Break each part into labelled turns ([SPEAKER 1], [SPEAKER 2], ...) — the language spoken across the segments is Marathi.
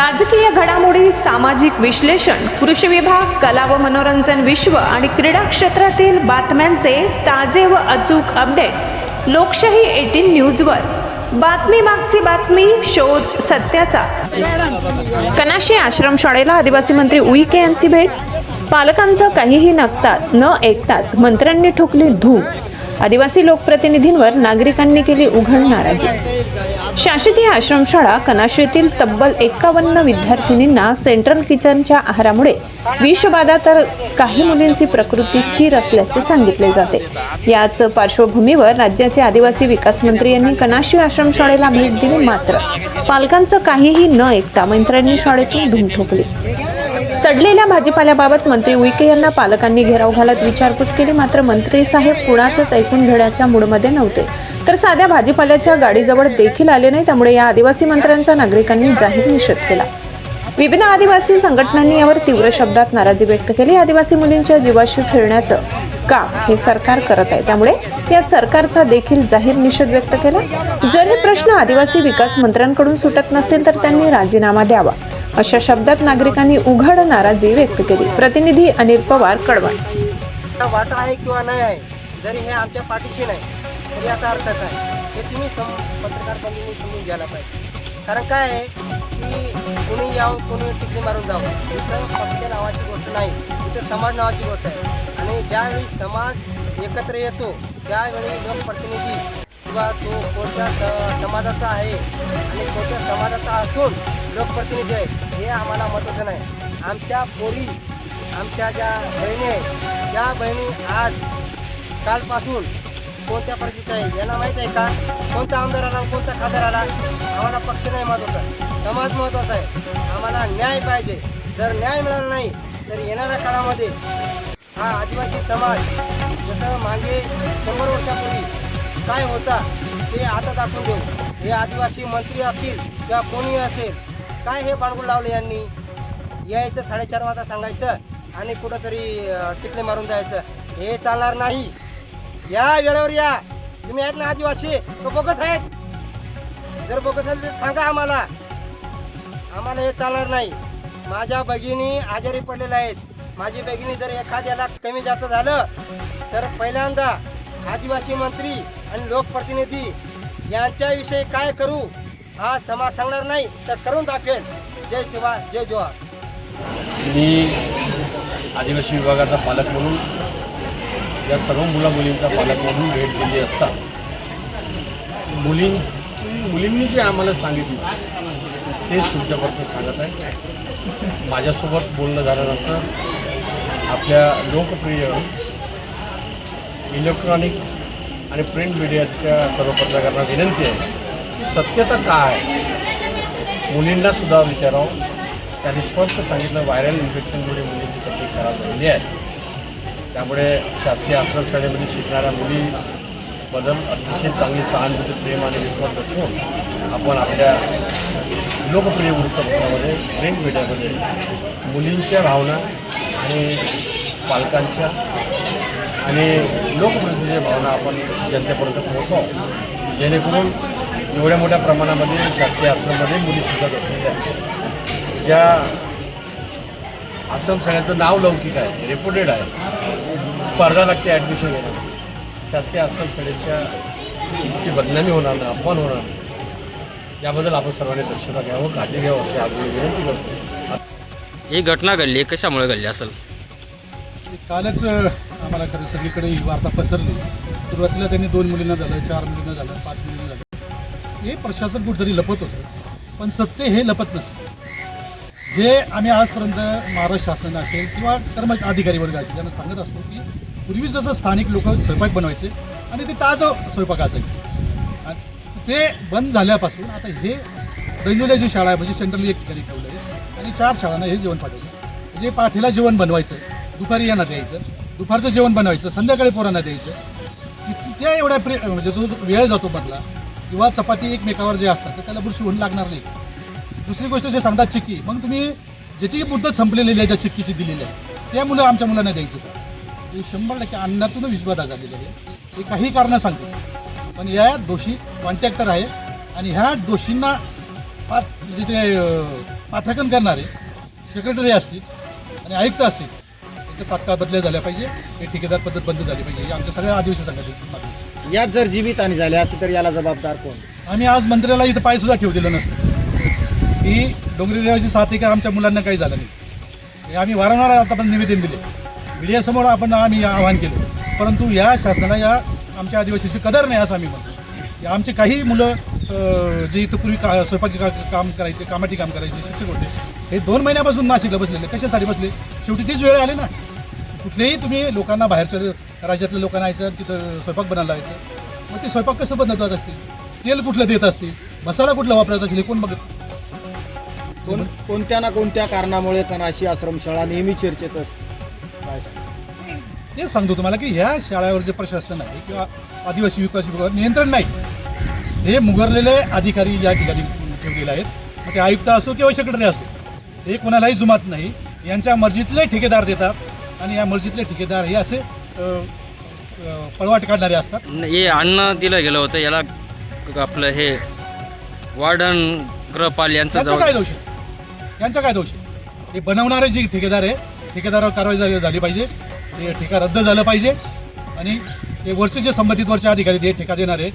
[SPEAKER 1] राजकीय घडामोडी सामाजिक विश्लेषण कृषी विभाग कला व मनोरंजन विश्व आणि क्रीडा क्षेत्रातील बातम्यांचे ताजे व अचूक अपडेट लोकशाही एटीन न्यूजवर. बातमी मागची बातमी शोध सत्याचा. कनाशी आश्रमशाळेला आदिवासी मंत्री उईके यांची भेट. पालकांचं काहीही नकतात न ऐकताच मंत्र्यांनी ठोकली धूप आदिवासी लोकप्रतिनिधींवर नागरिकांनी केली उघड नाराजी. शासकीय आश्रमशाळा कनाशीतील तब्बल एकावन्न विद्यार्थिनींना सेंट्रल किचनच्या आहारामुळे विषबाधा तर काही मुलींची प्रकृती स्थिर असल्याचे सांगितले जाते. याच पार्श्वभूमीवर राज्याचे आदिवासी विकास मंत्री यांनी कनाशी आश्रमशाळेला भेट दिली मात्र पालकांचं काहीही न ऐकता मंत्र्यांनी शाळेतून धूम ठोकली. सडलेल्या भाजीपाल्याबाबत मंत्री उईके यांना पालकांनी घेराव घालत विचारपूस केली. मात्र मंत्री साहेब कुणाचंच ऐकून घेण्याच्या मूडमध्ये नव्हते. तर साध्या भाजीपाल्याच्या गाडीजवळ देखील आले नाही त्यामुळे या आदिवासी मंत्र्यांचा नागरिकांनी जाहीर निषेध केला. विविध आदिवासी संघटनांनी यावर तीव्र शब्दात नाराजी व्यक्त केली. आदिवासी मुलींच्या जीवाशी खेळण्याचं काम हे सरकार करत आहे. त्यामुळे या सरकारचा देखील जाहीर निषेध व्यक्त केला. जर हे प्रश्न आदिवासी विकास मंत्र्यांकडून सुटत नसतील तर त्यांनी राजीनामा द्यावा. अशा शब्दात नागरिकांनी उघड नाराजी व्यक्त केली. प्रतिनिधी अनिल पवार कडवा
[SPEAKER 2] वाटा आहे किंवा नाही आहे जरी हे आमच्या पाठीशी नाही तरी याचा अर्थ काय? हे तुम्ही सम पत्रकार बंधूंनी समजून घ्यायला पाहिजे. कारण काय आहे की कोणी यावं कोणी टिकली मारून जावं. इथं पक्ष नावाची गोष्ट नाही इथं समाज नावाची गोष्ट आहे. आणि ज्यावेळी समाज एकत्र येतो त्यावेळी लोकप्रतिनिधी किंवा तो कोणत्या स- समाजाचा आहे आणि कोणत्या समाजाचा असून लोकप्रतिनिधी आहेत. हे आम्हाला महत्त्वाचं नाही. आमच्या पोरी आमच्या ज्या बहिणी आहेत त्या बहिणी आज कालपासून कोणत्या परिस्थितीत आहे यांना माहीत आहे का? कोणता आमदार आला कोणता खासदार आला आम्हाला पक्ष नाही महत्त्वाचा. समाज महत्त्वाचा आहे. आम्हाला न्याय पाहिजे. जर न्याय मिळाला नाही तर येणाऱ्या काळामध्ये हा आदिवासी समाज जसं मागे शंभर वर्षापूर्वी काय होता ते आता दाखवून देऊ. हे आदिवासी मंत्री असतील किंवा कोणी असेल काय हे बाळगुळ लावले यांनी? यायचं साडेचार वाजता सांगायचं आणि कुठंतरी अं, टिकले मारून जायचं. हे चालणार नाही. या वेळेवर या. तुम्ही आहेत ना आदिवासी? तो बोगस आहेत. जर बोगस असेल तर सांगा आम्हाला. आम्हाला हे चालणार नाही. माझ्या भगिनी आजारी पडलेल्या आहेत. माझी भगिनी जर एखाद्याला कमी जास्त झालं तर पहिल्यांदा आदिवासी मंत्री आणि लोकप्रतिनिधी यांच्याविषयी काय करू? हा समाज सांगणार नाही तर करून दाखवेल जय शिवा जय जोहार.
[SPEAKER 3] मी आदिवासी विभागाचा पालक म्हणून या सर्व मुला मुलींचा पालक म्हणून भेट दिली असता मुलीं मुलींनी जे आम्हाला सांगितलं तेच तुमच्याबद्दल सांगत आहे. माझ्यासोबत बोलणं झाल्यानंतर आपल्या लोकप्रिय इलेक्ट्रॉनिक आणि प्रिंट मीडियाच्या सर्व पत्रकारांना विनंती आहे. सत्यता काय? मुलींना सुद्धा विचारावं. त्यांनी स्पष्ट सांगितलं व्हायरल इन्फेक्शनमुळे मुलींची तब्येत खराब झालेली आहे. त्यामुळे शासकीय आश्रमशाळेमध्ये शिकणाऱ्या मुली बदल अतिशय चांगली सहानुभूती प्रेम आणि विश्वास दर्शवून आपण आपल्या लोकप्रिय वृत्तपत्रामध्ये प्रिंट मीडियामध्ये मुलींच्या भावना आणि पालकांच्या आणि लोकप्रतिनिधीच्या भावना आपण जनतेपर्यंत पोहोचवावं. जेणेकरून एवढ्या मोठ्या प्रमाणामध्ये शासकीय आश्रममध्ये मुली शिकत असलेल्या आहेत. ज्या आश्रमशाळेचं नाव लौकिक आहे रेपुटेड आहे स्पर्धा लागते ॲडमिशन घेणं शासकीय आश्रमशाळेच्या ची बदनामी होणार नाही अपमान होणार नाही. याबद्दल आपण सर्वांनी दक्षता घ्यावं काळजी घ्यावं अशी आग्रही विनंती करतो.
[SPEAKER 4] ही घटना घडली कशामुळे घडली असेल?
[SPEAKER 5] कालच आम्हाला खरं सगळीकडे ही वार्ता पसरली. सुरुवातीला त्यांनी दोन मुलींना झालं चार मुलींना झालं पाच मुलींना झालं हे प्रशासन कुठेतरी लपत होतं. पण सत्य हे लपत नसतं. जे आम्ही आजपर्यंत महाराष्ट्र शासन असेल किंवा कर्मचारी अधिकारी वर्ग असेल त्यांना सांगत असतो की पूर्वी जसं स्थानिक लोक स्वयंपाक बनवायचे आणि ते ताजं स्वयंपाक असायचे. ते बंद झाल्यापासून आता हे दैनोल्या जी शाळा आहे म्हणजे सेंट्रल एक ठिकाणी ठेवलं आहे आणि चार शाळांना हे जेवण पाठवलं म्हणजे पाठीला जेवण बनवायचं दुपारी यांना द्यायचं दुपारचं जेवण बनवायचं संध्याकाळी पोरांना द्यायचं. त्या एवढ्या प्रे म्हणजे जो वेळ जातो मधला किंवा चपाती एकमेकावर जे असतात तर त्याला बुरशी होऊन लागणार नाही. दुसरी गोष्ट जे सांगतात चिक्की मग तुम्ही ज्याची मुद्दत संपलेली आहे त्या चिक्कीची दिलेली आहे त्या मुलं आमच्या मुलांना द्यायची का शंभर टक्के अन्नातून विश्वादा झालेली आहे. हे काही कारणं सांगते पण या दोषी कॉन्ट्रॅक्टर आहे आणि ह्या दोषींना फार म्हणजे ते पाठकन करणारे सेक्रेटरी असतील आणि आयुक्त असतील त्यांच्या तात्काळ बदल्या झाल्या पाहिजे. हे ठेकेदार पद्धत बंद झाली पाहिजे. ही आमच्या सगळ्या आदिवासी मागणी आहे.
[SPEAKER 2] यात जर जीवितहानी झाली असती तर याला जबाबदार कोण?
[SPEAKER 5] आम्ही आज मंत्र्याला इथं पाय सुद्धा ठेवलेलं नसतं. की डोंगरी देवाची साथ आहे का आमच्या मुलांना काही झालं नाही? हे आम्ही वारंवार आतापर्यंत निवेदन दिले. मीडियासमोर आपण आम्ही आवाहन केलं. परंतु या शासनाला या आमच्या आदिवासीची कदर नाही असं आम्ही म्हणतो. या आमचे काही मुलं अं, जे इथं पूर्वी का स्वयंपाकी का काम करायचे कामाटी काम करायचे शिक्षक होते हे दोन महिन्यापासून नाशिकला बसलेले कशासाठी बसले? शेवटी तीच वेळ आली ना. कुठलेही तुम्ही लोकांना बाहेरच्या राज्यातल्या लोकांना यायचं तिथं स्वयंपाक बनायला लावायचं. मग ते स्वयंपाक कसं बनवत असतील? तेल कुठलं देत असतील? मसाला कुठला वापरत असेल हे कोण बघत?
[SPEAKER 2] कोण कोणत्या ना कोणत्या कारणामुळे कनाशी आश्रमशाळा नेहमी चर्चेत असते काय?
[SPEAKER 5] तेच सांगतो तुम्हाला की ह्या शाळेवर जे प्रशासन आहे किंवा आदिवासी विकास विभागावर नियंत्रण नाही. हे मुगरलेले अधिकारी या ठिकाणी ठेवलेले आहेत मग ते आयुक्त असो किंवा सेक्रेटरी असो हे कोणालाही जुमात नाही. यांच्या मर्जीतले ठेकेदार देतात. आणि या मर्जीतले ठेकेदार हे असे पळवाट काढणारे असतात.
[SPEAKER 4] हे अन्न दिलं गेलं होतं याला क- आपलं हे वार्डन ग्रहपाल यांचं
[SPEAKER 5] काय दोष आहे? यांचा काय दोष आहे? हे बनवणारे जे ठेकेदार आहे ठेकेदारावर कारवाई झाली झाली पाहिजे. ते ठेका रद्द झालं पाहिजे. आणि ते वरचे जे संबंधित वरचे अधिकारी ते ठेका देणारे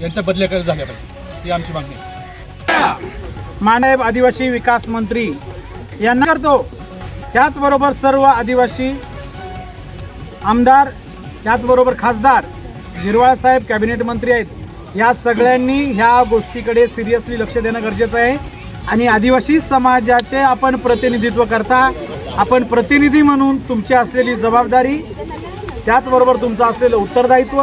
[SPEAKER 5] यांच्या बदल्या कर- झाल्या पाहिजे. ही आमची मागणी आहे.
[SPEAKER 6] मानव आदिवासी विकास मंत्री यांना करतो. त्याचबरोबर सर्व आदिवासी आमदार त्याचबरोबर खासदार झिरवाळ साहेब कॅबिनेट मंत्री आहेत. या सगळ्यांनी ह्या गोष्टीकडे सिरियसली लक्ष देणं गरजेचं आहे. आणि आदिवासी समाजाचे आपण प्रतिनिधित्व करता आपण प्रतिनिधी म्हणून तुमची असलेली जबाबदारी त्याचबरोबर तुमचं असलेलं उत्तरदायित्व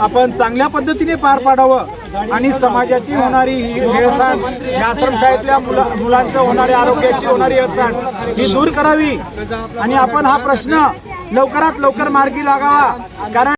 [SPEAKER 6] आपण चांगल्या पद्धतीने पार पाडावं आणि समाजाची होणारी ही हेळसांड या आश्रमशाळेतल्या मुला मुलांचं होणारी आरोग्याची होणारी हेळसाण ही दूर करावी. आणि आपण हा प्रश्न लवकरात लवकर मार्गी लागावा. कारण